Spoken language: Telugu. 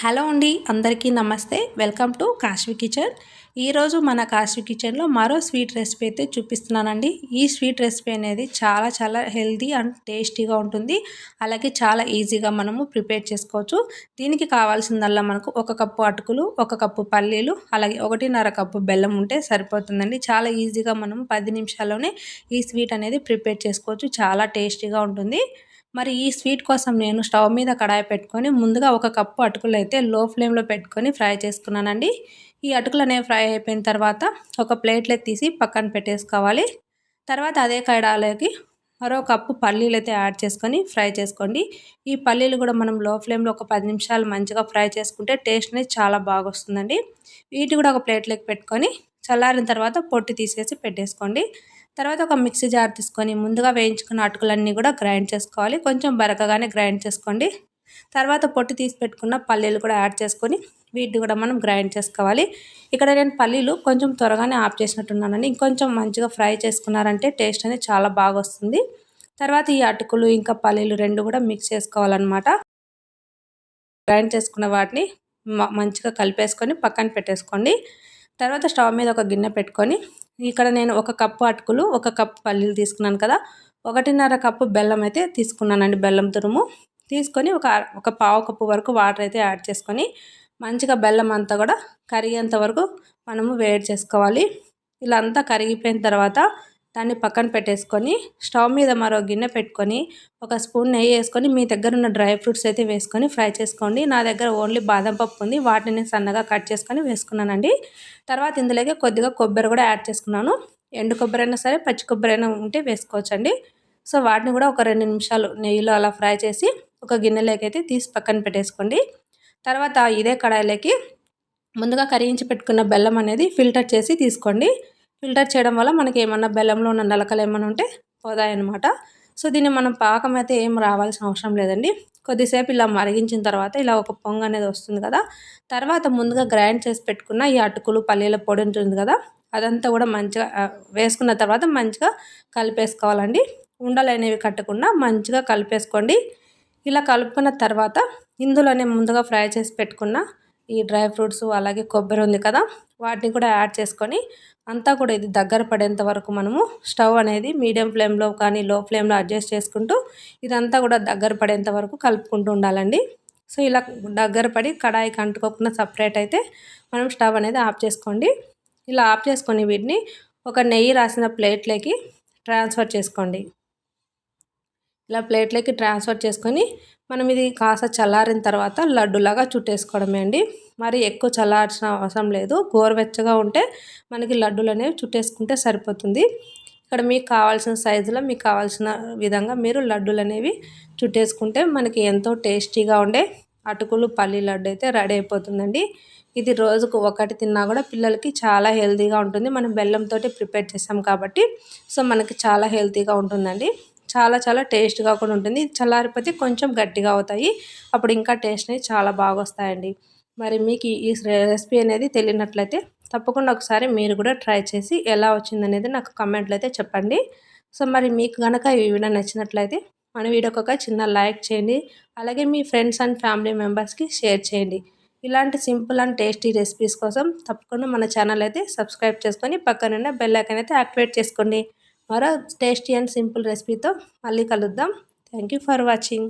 హలో అండి అందరికీ నమస్తే. Welcome to Kashvi kitchen. ఈరోజు మన కాశ్వి కిచెన్లో మరో స్వీట్ రెసిపీ అయితే చూపిస్తున్నానండి. ఈ స్వీట్ రెసిపీ అనేది చాలా చాలా హెల్తీ అండ్ టేస్టీగా ఉంటుంది. అలాగే చాలా ఈజీగా మనము ప్రిపేర్ చేసుకోవచ్చు. దీనికి కావాల్సిందల్లా మనకు ఒక కప్పు అటుకులు ఒక కప్పు పల్లీలు అలాగే ఒకటిన్నర కప్పు బెల్లం ఉంటే సరిపోతుందండి. చాలా ఈజీగా మనం పది నిమిషాల్లోనే ఈ స్వీట్ అనేది ప్రిపేర్ చేసుకోవచ్చు. చాలా టేస్టీగా ఉంటుంది. మరి ఈ స్వీట్ కోసం నేను స్టవ్ మీద కడాయి పెట్టుకొని ముందుగా ఒక కప్పు అటుకులు అయితే లో ఫ్లేమ్లో పెట్టుకొని ఫ్రై చేసుకున్నానండి. ఈ అటుకులు అనేవి ఫ్రై అయిపోయిన తర్వాత ఒక ప్లేట్లో తీసి పక్కన పెట్టేసుకోవాలి. తర్వాత అదే కడాయిలోకి మరో కప్పు పల్లీలు అయితే యాడ్ చేసుకొని ఫ్రై చేసుకోండి. ఈ పల్లీలు కూడా మనం లో ఫ్లేమ్లో ఒక పది నిమిషాలు మంచిగా ఫ్రై చేసుకుంటే టేస్ట్ అనేది చాలా బాగా వస్తుందండి. వీటి కూడా ఒక ప్లేట్లోకి పెట్టుకొని చల్లారిన తర్వాత పొట్టి తీసేసి పెట్టేసుకోండి. తర్వాత ఒక మిక్సీ జార్ తీసుకొని ముందుగా వేయించుకున్న అటుకులన్నీ కూడా గ్రైండ్ చేసుకోవాలి. కొంచెం బరకగానే గ్రైండ్ చేసుకోండి. తర్వాత పొట్టు తీసి పెట్టుకున్న పల్లీలు కూడా యాడ్ చేసుకొని వీటిని కూడా మనం గ్రైండ్ చేసుకోవాలి. ఇక్కడ నేను పల్లీలు కొంచెం త్వరగానే ఆఫ్ చేసినట్టున్నానండి. ఇంకొంచెం మంచిగా ఫ్రై చేసుకున్నారంటే టేస్ట్ అనేది చాలా బాగా వస్తుంది. తర్వాత ఈ అటుకులు ఇంకా పల్లీలు రెండు కూడా మిక్స్ చేసుకోవాలన్నమాట. గ్రైండ్ చేసుకున్న వాటిని మంచిగా కలిపేసుకొని పక్కన పెట్టేసుకోండి. తర్వాత స్టవ్ మీద ఒక గిన్నె పెట్టుకొని ఇక్కడ నేను ఒక కప్పు అటుకులు ఒక కప్పు పల్లీలు తీసుకున్నాను కదా. ఒకటిన్నర కప్పు బెల్లం అయితే తీసుకున్నానండి బెల్లం తురుము. తీసుకొని ఒక ఒక పావు కప్పు వరకు వాటర్ అయితే యాడ్ చేసుకొని మంచిగా బెల్లం అంతా కూడా కరిగేంత వరకు మనము వేడి చేసుకోవాలి. ఇలా అంతా కరిగిపోయిన తర్వాత దాన్ని పక్కన పెట్టేసుకొని స్టవ్ మీద మరో గిన్నె పెట్టుకొని ఒక స్పూన్ నెయ్యి వేసుకొని మీ దగ్గర ఉన్న డ్రై ఫ్రూట్స్ అయితే వేసుకొని ఫ్రై చేసుకోండి. నా దగ్గర ఓన్లీ బాదం పప్పు ఉంది. వాటిని సన్నగా కట్ చేసుకొని వేసుకున్నానండి. తర్వాత ఇందులోకి కొద్దిగా కొబ్బరి కూడా యాడ్ చేసుకున్నాను. ఎండు కొబ్బరి అయినా సరే పచ్చి కొబ్బరి అయినా ఉంటే వేసుకోవచ్చండి. సో వాటిని కూడా ఒక రెండు నిమిషాలు నెయ్యిలో అలా ఫ్రై చేసి ఒక గిన్నెలోకి అయితే తీసి పక్కన పెట్టేసుకోండి. తర్వాత ఇదే కడాయిలోకి ముందుగా కరిగించి పెట్టుకున్న బెల్లం అనేది ఫిల్టర్ చేసి తీసుకోండి. ఫిల్టర్ చేయడం వల్ల మనకి ఏమన్నా బెల్లంలో ఉన్న నలకలు ఏమైనా ఉంటే పోతాయన్నమాట. సో దీన్ని మనం పాకం అయితే ఏం రావాల్సిన అవసరం లేదండి. కొద్దిసేపు ఇలా మరిగించిన తర్వాత ఇలా ఒక పొంగ అనేది వస్తుంది కదా. తర్వాత ముందుగా గ్రైండ్ చేసి పెట్టుకున్న ఈ అటుకులు పల్లీల పొడి ఉంటుంది కదా. అదంతా కూడా మంచిగా వేసుకున్న తర్వాత మంచిగా కలిపేసుకోవాలండి. ఉండలు అనేవి కట్టకుండా మంచిగా కలిపేసుకోండి. ఇలా కలుపుకున్న తర్వాత ఇందులోనే ముందుగా ఫ్రై చేసి పెట్టుకున్న ఈ డ్రై ఫ్రూట్స్ అలాగే కొబ్బరి ఉంది కదా వాటిని కూడా యాడ్ చేసుకొని అంతా కూడా ఇది దగ్గర పడేంత వరకు మనము స్టవ్ అనేది మీడియం ఫ్లేమ్లో కానీ లో ఫ్లేమ్లో అడ్జస్ట్ చేసుకుంటూ ఇదంతా కూడా దగ్గర పడేంత వరకు కలుపుకుంటూ ఉండాలండి. సో ఇలా దగ్గర పడి కడాయికి అంటుకోకుండా సపరేట్ అయితే మనం స్టవ్ అనేది ఆఫ్ చేసుకోండి. ఇలా ఆఫ్ చేసుకొని వీటిని ఒక నెయ్యి రాసిన ప్లేట్లోకి ట్రాన్స్ఫర్ చేసుకోండి. ఇలా ప్లేట్లోకి ట్రాన్స్ఫర్ చేసుకొని మనం ఇది కాస్త చల్లారిన తర్వాత లడ్డులాగా చుట్టేసుకోవడమే అండి. మరి ఎక్కువ చల్లార్చిన అవసరం లేదు. గోరువెచ్చగా ఉంటే మనకి లడ్డులు అనేవి చుట్టేసుకుంటే సరిపోతుంది. ఇక్కడ మీకు కావాల్సిన సైజులో మీకు కావాల్సిన విధంగా మీరు లడ్డులు అనేవి చుట్టేసుకుంటే మనకి ఎంతో టేస్టీగా ఉండే అటుకులు పల్లి లడ్డు అయితే రెడీ అయిపోతుందండి. ఇది రోజుకు ఒకటి తిన్నా కూడా పిల్లలకి చాలా హెల్తీగా ఉంటుంది. మనం బెల్లంతో ప్రిపేర్ చేసాం కాబట్టి సో మనకి చాలా హెల్తీగా ఉంటుందండి. చాలా చాలా టేస్ట్గా కూడా ఉంటుంది. చల్లారిపోతే కొంచెం గట్టిగా అవుతాయి. అప్పుడు ఇంకా టేస్ట్ అనేది చాలా బాగా వస్తాయండి. మరి మీకు ఈ రెసిపీ అనేది తెలియనట్లయితే తప్పకుండా ఒకసారి మీరు కూడా ట్రై చేసి ఎలా వచ్చిందనేది నాకు కమెంట్లో అయితే చెప్పండి. సో మరి మీకు కనుక ఈ వీడియో నచ్చినట్లయితే మన వీడియోకి ఒక చిన్న లైక్ చేయండి. అలాగే మీ ఫ్రెండ్స్ అండ్ ఫ్యామిలీ మెంబర్స్కి షేర్ చేయండి. ఇలాంటి సింపుల్ అండ్ టేస్టీ రెసిపీస్ కోసం తప్పకుండా మన ఛానల్ అయితే సబ్స్క్రైబ్ చేసుకొని పక్కనున్న బెల్ ఐకన్ అయితే యాక్టివేట్ చేసుకోండి. మరో టేస్టీ అండ్ సింపుల్ రెసిపీతో మళ్ళీ కలుద్దాం. Thank you for watching